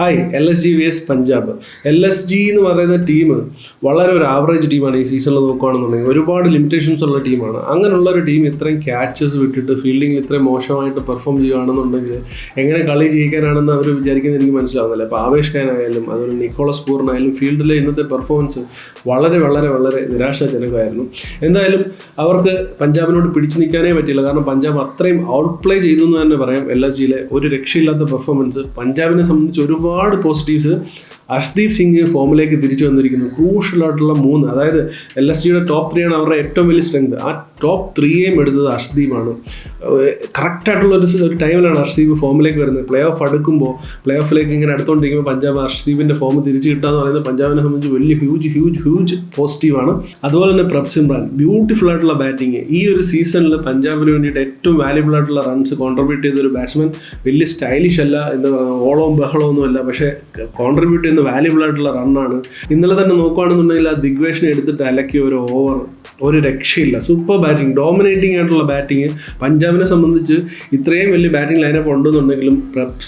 Hi L S G V S Punjab L S G എന്ന് പറയുന്ന team വളരെ ഒരു ആവറേജ് ടീമാണ് ഈ സീസണിൽ നോക്കുകയാണെന്നുണ്ടെങ്കിൽ ഒരുപാട് ലിമിറ്റേഷൻസ് ഉള്ള ടീമാണ് അങ്ങനെയുള്ള ഒരു ടീം ഇത്രയും ക്യാച്ചസ് വിട്ടിട്ട് ഫീൽഡിങ്ങിൽ ഇത്രയും മോശമായിട്ട് പെർഫോം ചെയ്യുകയാണെന്നുണ്ടെങ്കിൽ എങ്ങനെ കളി ജയിക്കാനാണെന്ന് അവർ വിചാരിക്കുന്നത് എനിക്ക് മനസ്സിലാവുന്നില്ല. അപ്പോൾ ആവേശ് ഖാനായാലും അതുപോലെ നിക്കോളസ് പൂർണായാലും ഫീൽഡിലെ ഇന്നത്തെ പെർഫോമൻസ് വളരെ വളരെ വളരെ നിരാശാജനകമായിരുന്നു. എന്തായാലും അവർക്ക് പഞ്ചാബിനോട് പിടിച്ചു നിൽക്കാനേ പറ്റില്ല കാരണം പഞ്ചാബ് അത്രയും ഔട്ട് പ്ലേ ചെയ്തു എന്ന് തന്നെ പറയാം. എൽ എസ് ജിയിലെ ഒരു രക്ഷയില്ലാത്ത പെർഫോമൻസ് പഞ്ചാബിനെ സംബന്ധിച്ച് ഒരുപാട് പോസിറ്റീവ്സ് അർഷ്ദീപ് സിംഗ് ഫോമിലേക്ക് തിരിച്ചു വന്നിരിക്കുന്നു. ക്രൂഷ്യൽ ആയിട്ടുള്ള മൂന്ന് അതായത് എൽ എസ് ജിയുടെ ടോപ്പ് ആണ് അവരുടെ ഏറ്റവും വലിയ സ്ട്രെങ്ത് ആ ടോപ്പ് ത്രീയേയും എടുത്തത് അഷ്ദീപാണ്. കറക്റ്റായിട്ടുള്ള ഒരു ഒരു ടൈമിലാണ് അർഷദീപ് ഫോമിലേക്ക് വരുന്നത്. പ്ലേ ഓഫ് അടുക്കുമ്പോൾ പ്ലേ ഓഫിലേക്ക് ഇങ്ങനെ അടുത്തുകൊണ്ടിരിക്കുമ്പോൾ പഞ്ചാബ് അഷ്ദീപിന്റെ ഫോം തിരിച്ചു കിട്ടുക എന്ന് പറയുന്നത് പഞ്ചാബിനെ സംബന്ധിച്ച് വലിയ ഹ്യൂജ് ഹ്യൂജ് ഹ്യൂജ് പോസിറ്റീവാണ് അതുപോലെ തന്നെ പ്രഭ് സിമ്രാൻ ബ്യൂട്ടിഫുൾ ആയിട്ടുള്ള ബാറ്റിംഗ് ഈ ഒരു സീസണിൽ പഞ്ചാബിന് വേണ്ടിയിട്ട് ഏറ്റവും വാല്യുബിൾ ആയിട്ടുള്ള റൺസ് കോൺട്രിബ്യൂട്ട് ചെയ്ത ഒരു ബാറ്റ്സ്മാൻ വലിയ സ്റ്റൈലിഷ് അല്ല എന്താ ഓളവും ബഹളവും ഒന്നുമല്ല പക്ഷേ കോൺട്രിബ്യൂട്ട് വാല്യുബിൾ ആയിട്ടുള്ള റണ്ണാണ് ഇന്നലെ തന്നെ നോക്കുകയാണെന്നുണ്ടെങ്കിൽ ആ ദിഗ്വേഷനെ എടുത്തിട്ട് അലക്കിയ ഒരു ഓവർ ഒരു രക്ഷയില്ല. സൂപ്പർ ബാറ്റിംഗ് ഡോമിനേറ്റിംഗ് ആയിട്ടുള്ള ബാറ്റിംഗ് പഞ്ചാബിനെ സംബന്ധിച്ച് ഇത്രയും വലിയ ബാറ്റിംഗ് ലൈനപ്പ് ഉണ്ടെന്നുണ്ടെങ്കിലും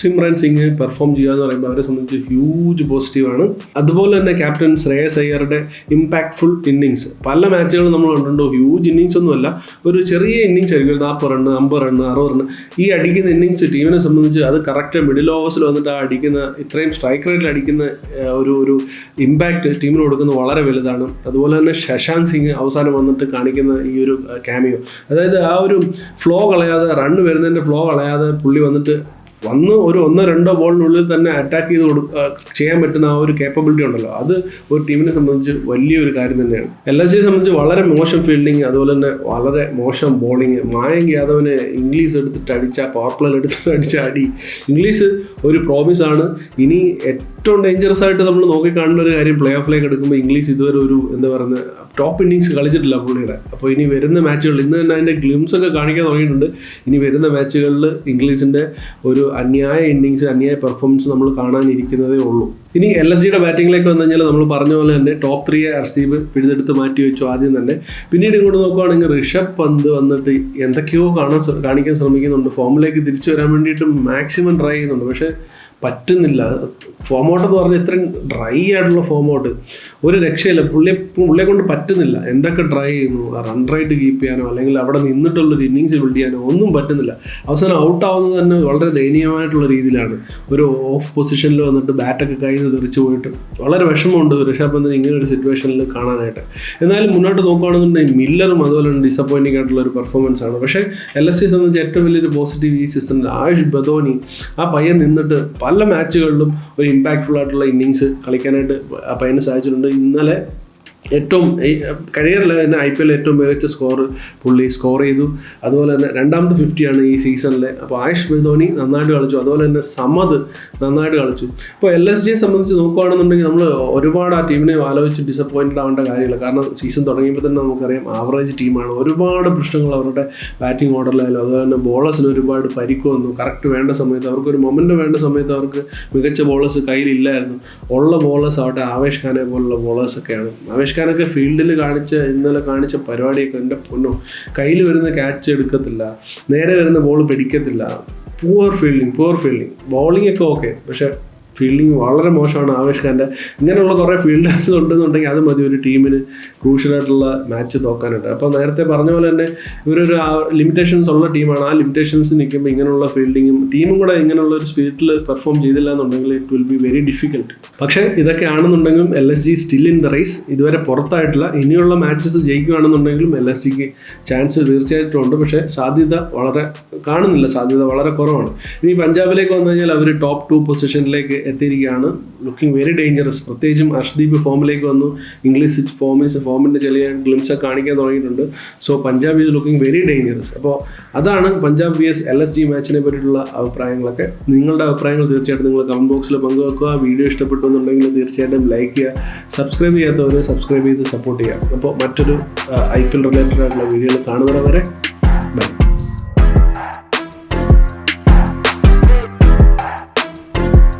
സിമ്രാൻ സിംഗ് പെർഫോം ചെയ്യുക എന്ന് പറയുമ്പോൾ അവരെ സംബന്ധിച്ച് ഹ്യൂജ് പോസിറ്റീവാണ് അതുപോലെ തന്നെ ക്യാപ്റ്റൻ ശ്രേയസ് അയ്യറുടെ ഇമ്പാക്ട്ഫുൾ ഇന്നിങ്സ് പല മാച്ചുകളും നമ്മൾ കണ്ടിട്ടുണ്ടോ. ഹ്യൂജ് ഇന്നിങ്സ് ഒന്നുമല്ല. ഒരു ചെറിയ ഇന്നിങ്സ് ആയിരിക്കും. ഒരു നാൽപ്പത് റണ്ണ് അമ്പത് റണ്ണ് അറുപത് റണ്ണ് ഈ അടിക്കുന്ന ഇന്നിങ്സ് ടീമിനെ സംബന്ധിച്ച് അത് കറക്റ്റ് മിഡിൽ ഓവേഴ്സിൽ വന്നിട്ട് ആ അടിക്കുന്ന ഇത്രയും സ്ട്രൈക്ക് റേറ്റിൽ അടിക്കുന്ന ഒരു ഒരു ഇമ്പാക്റ്റ് ടീമിന് കൊടുക്കുന്നത് വളരെ വലുതാണ്. അതുപോലെ തന്നെ ശശാന്ത് സിംഗ് അവസാനം വന്നിട്ട് കാണിക്കുന്ന ഈ ഒരു ക്യാമിയോ അതായത് ആ ഒരു ഫ്ലോ കളയാതെ റണ്ണ് വരുന്നതിന്റെ ഫ്ലോ കളയാതെ പുള്ളി വന്നിട്ട് വന്ന് ഒരു ഒന്നോ രണ്ടോ ബോളിനുള്ളിൽ തന്നെ അറ്റാക്ക് ചെയ്ത് കൊടു ചെയ്യാൻ പറ്റുന്ന ആ ഒരു കേപ്പബിലിറ്റി ഉണ്ടല്ലോ. അത് ഒരു ടീമിനെ സംബന്ധിച്ച് വലിയൊരു കാര്യം തന്നെയാണ്. എൽ എസ് സിയെ സംബന്ധിച്ച് വളരെ മോശം ഫീൽഡിങ് അതുപോലെ തന്നെ വളരെ മോശം ബോളിങ് മായങ്ക് യാദവിനെ ഇംഗ്ലീഷ് എടുത്തിട്ട് അടിച്ച പവർ എടുത്തിട്ട് അടിച്ച അടി. ഇംഗ്ലീഷ് ഒരു പ്രോമിസ് ആണ്. ഇനി ഏറ്റവും ഡേഞ്ചറസ് ആയിട്ട് നമ്മൾ നോക്കിക്കാണുന്ന ഒരു കാര്യം പ്ലേ ഓഫിലേക്ക് എടുക്കുമ്പോൾ ഇംഗ്ലീഷ് ഇതുവരെ ഒരു എന്താ പറയുന്നത് ടോപ്പ് ഇന്നിങ്സ് കളിച്ചിട്ടില്ല പുള്ളിയുടെ. അപ്പോൾ ഇനി വരുന്ന മാച്ചുകൾ ഇന്ന് തന്നെ അതിന്റെ ഗ്ലിംസ് ഒക്കെ കാണിക്കാൻ തുടങ്ങിയിട്ടുണ്ട്. ഇനി വരുന്ന മാച്ചുകളിൽ ഇംഗ്ലീഷിന്റെ ഒരു അന്യായ ഇന്നിങ്സ് അന്യായ പെർഫോമൻസ് നമ്മൾ കാണാനിരിക്കുന്നതേ ഉള്ളൂ. ഇനി എൽ എസ് ജിയുടെ ബാറ്റിങ്ങിലേക്ക് വന്നു കഴിഞ്ഞാൽ നമ്മൾ പറഞ്ഞ പോലെ തന്നെ ടോപ്പ് ത്രീ അർസീബ് പിഴുതെടുത്ത് മാറ്റി വെച്ചു ആദ്യം തന്നെ. പിന്നീട് ഇങ്ങോട്ട് നോക്കുവാണെങ്കിൽ ഋഷഭ് പന്ത് വന്നിട്ട് എന്തൊക്കെയോ കാണാൻ കാണിക്കാൻ ശ്രമിക്കുന്നുണ്ട്. ഫോമിലേക്ക് തിരിച്ചു വരാൻ വേണ്ടിയിട്ട് മാക്സിമം ട്രൈ ചെയ്യുന്നുണ്ട്. പക്ഷേ പറ്റുന്നില്ല. ഫോം ഔട്ട് എന്ന് പറഞ്ഞാൽ ഇത്രയും ഡ്രൈ ആയിട്ടുള്ള ഫോം ഔട്ട് ഒരു രക്ഷയില്ല. പുള്ളിയെ പുള്ളിയെ കൊണ്ട് പറ്റുന്നില്ല. എന്തൊക്കെ ഡ്രൈ ചെയ്യുന്നു? റൺ റേറ്റ് കീപ്പ് ചെയ്യാനോ അല്ലെങ്കിൽ അവിടെ നിന്നിട്ടുള്ളൊരു ഇന്നിങ്സ് ബിൽഡ് ചെയ്യാനോ ഒന്നും പറ്റുന്നില്ല. അവസാനം ഔട്ട് ആവുന്നത് തന്നെ വളരെ ദയനീയമായിട്ടുള്ള രീതിയിലാണ്. ഒരു ഓഫ് പൊസിഷനിൽ വന്നിട്ട് ബാറ്റൊക്കെ കയ്യിൽ നിന്ന് തെറിച്ചു പോയിട്ട് വളരെ വിഷമമുണ്ട് ഋഷഭ് പന്തിന് ഇങ്ങനെ ഒരു സിറ്റുവേഷനിൽ കാണാനായിട്ട്. എന്നാലും മുന്നോട്ട് നോക്കുകയാണെന്നുണ്ടെങ്കിൽ മില്ലറും അതുപോലെ തന്നെ ഡിസപ്പോയിന്റിംഗ് ആയിട്ടുള്ള ഒരു പെർഫോമൻസ് ആണ്. പക്ഷേ എൽ എസ് സി സംബന്ധിച്ച് ഏറ്റവും വലിയൊരു പോസിറ്റീവ് ഈ സീസണിൽ ആയുഷ് ബദോനി ആ പയ്യൻ നിന്നിട്ട് പല മാച്ചുകളിലും ഒരു ഇമ്പാക്റ്റ്ഫുൾ ആയിട്ടുള്ള ഇന്നിങ്സ് കളിക്കാനായിട്ട് പയ്യന് സാധിച്ചിട്ടുണ്ട്. ഇന്നലെ ഏറ്റവും കരിയറിൽ തന്നെ ഐ പി എൽ ഏറ്റവും മികച്ച സ്കോർ പുള്ളി സ്കോർ ചെയ്തു. അതുപോലെ തന്നെ രണ്ടാമത്തെ ഫിഫ്റ്റിയാണ് ഈ സീസണിലെ. അപ്പോൾ ആയുഷ് ബദോനി നന്നായിട്ട് കളിച്ചു. അതുപോലെ തന്നെ സമദ് നന്നായിട്ട് കളിച്ചു. ഇപ്പോൾ എൽ എസ് ജിയെ സംബന്ധിച്ച് നോക്കുകയാണെന്നുണ്ടെങ്കിൽ നമ്മൾ ഒരുപാട് ആ ടീമിനെ ആലോചിച്ച് ഡിസപ്പോയിന്റഡ് ആവേണ്ട കാര്യമില്ല. കാരണം സീസൺ തുടങ്ങിയപ്പോൾ തന്നെ നമുക്കറിയാം ആവറേജ് ടീമാണ് ഒരുപാട് പ്രശ്നങ്ങൾ അവരുടെ ബാറ്റിംഗ് ഓർഡറിലായാലും അതുപോലെ തന്നെ ബോളേഴ്സിന് ഒരുപാട് പരിക്ക് വന്നു. കറക്റ്റ് വേണ്ട സമയത്ത് അവർക്ക് ഒരു മൊമെന്റ് വേണ്ട സമയത്ത് അവർക്ക് മികച്ച ബോളേഴ്സ് കയ്യിലില്ലായിരുന്നു. ഉള്ള ബോളേഴ്സ് ആവട്ടെ ആവേശ് ഖാനെ പോലുള്ള ബോളേഴ്സൊക്കെയാണ് ആവേശ് ഖാനൊക്കെ ഫീൽഡിൽ കാണിച്ച ഇന്നലെ കാണിച്ച പരിപാടിയൊക്കെ എന്റെ പൊന്നോ. കയ്യിൽ വരുന്ന ക്യാച്ച് എടുക്കത്തില്ല. നേരെ വരുന്ന ബോൾ പിടിക്കത്തില്ല. Poor fielding poor fielding bowling ഒക്കെ ഓക്കെ പക്ഷേ ഫീൽഡിങ് വളരെ മോശമാണ് ആവേശ് ഖാന്റെ. ഇങ്ങനെയുള്ള കുറേ ഫീൽഡേഴ്സ് ഉണ്ടെന്നുണ്ടെങ്കിൽ അത് മതി ഒരു ടീമിന് ക്രൂഷ്യലായിട്ടുള്ള മാച്ച് തോക്കാനായിട്ട് അപ്പോൾ നേരത്തെ പറഞ്ഞ പോലെ തന്നെ ഇവരൊരു ലിമിറ്റേഷൻസ് ഉള്ള ടീമാണ് ആ ലിമിറ്റേഷൻസ് നിൽക്കുമ്പോൾ ഇങ്ങനെയുള്ള ഫീൽഡിങ്ങും ടീമും കൂടെ ഇങ്ങനെയുള്ള ഒരു സ്പീഡിൽ പെർഫോം ചെയ്തില്ല എന്നുണ്ടെങ്കിൽ it will be very difficult പക്ഷേ ഇതൊക്കെ ആണെന്നുണ്ടെങ്കിലും L S G still in the race ഇതുവരെ പുറത്തായിട്ടില്ല. ഇനിയുള്ള മാച്ചസ് ജയിക്കുകയാണെന്നുണ്ടെങ്കിലും എൽ എസ് ജിക്ക് ചാൻസ് തീർച്ചയായിട്ടും ഉണ്ട്. പക്ഷേ സാധ്യത വളരെ കാണുന്നില്ല. സാധ്യത വളരെ കുറവാണ്. ഇനി പഞ്ചാബിലേക്ക് വന്നു കഴിഞ്ഞാൽ അവർ ടോപ്പ് ടു പൊസിഷനിലേക്ക് എത്തിയിരിക്കുകയാണ്. ലുക്കിംഗ് വെരി ഡേഞ്ചറസ് പ്രത്യേകിച്ചും അർഷ്ദീപ് ഫോമിലേക്ക് വന്നു. ഇംഗ്ലീഷ് ഫോമിൻസ് ഫോമിന്റെ ചെറിയ ഗ്ലിംസ് ഒക്കെ കാണിക്കാൻ തുടങ്ങിയിട്ടുണ്ട്. So Punjab is looking very dangerous അപ്പോൾ അതാണ് Punjab V S L S G മാച്ചിനെ പറ്റിയിട്ടുള്ള അഭിപ്രായങ്ങളൊക്കെ. നിങ്ങളുടെ അഭിപ്രായങ്ങൾ തീർച്ചയായിട്ടും നിങ്ങൾ കമന്റ് ബോക്സിൽ പങ്കുവെക്കുക. വീഡിയോ ഇഷ്ടപ്പെട്ടു എന്നുണ്ടെങ്കിൽ തീർച്ചയായിട്ടും ലൈക്ക് ചെയ്യുക. സബ്സ്ക്രൈബ് ചെയ്യാത്തവർ സബ്സ്ക്രൈബ് ചെയ്ത് സപ്പോർട്ട് ചെയ്യുക. അപ്പോൾ മറ്റൊരു ഐ പി എൽ റിലേറ്റഡ് ആയിട്ടുള്ള വീഡിയോകൾ കാണുന്നവരെ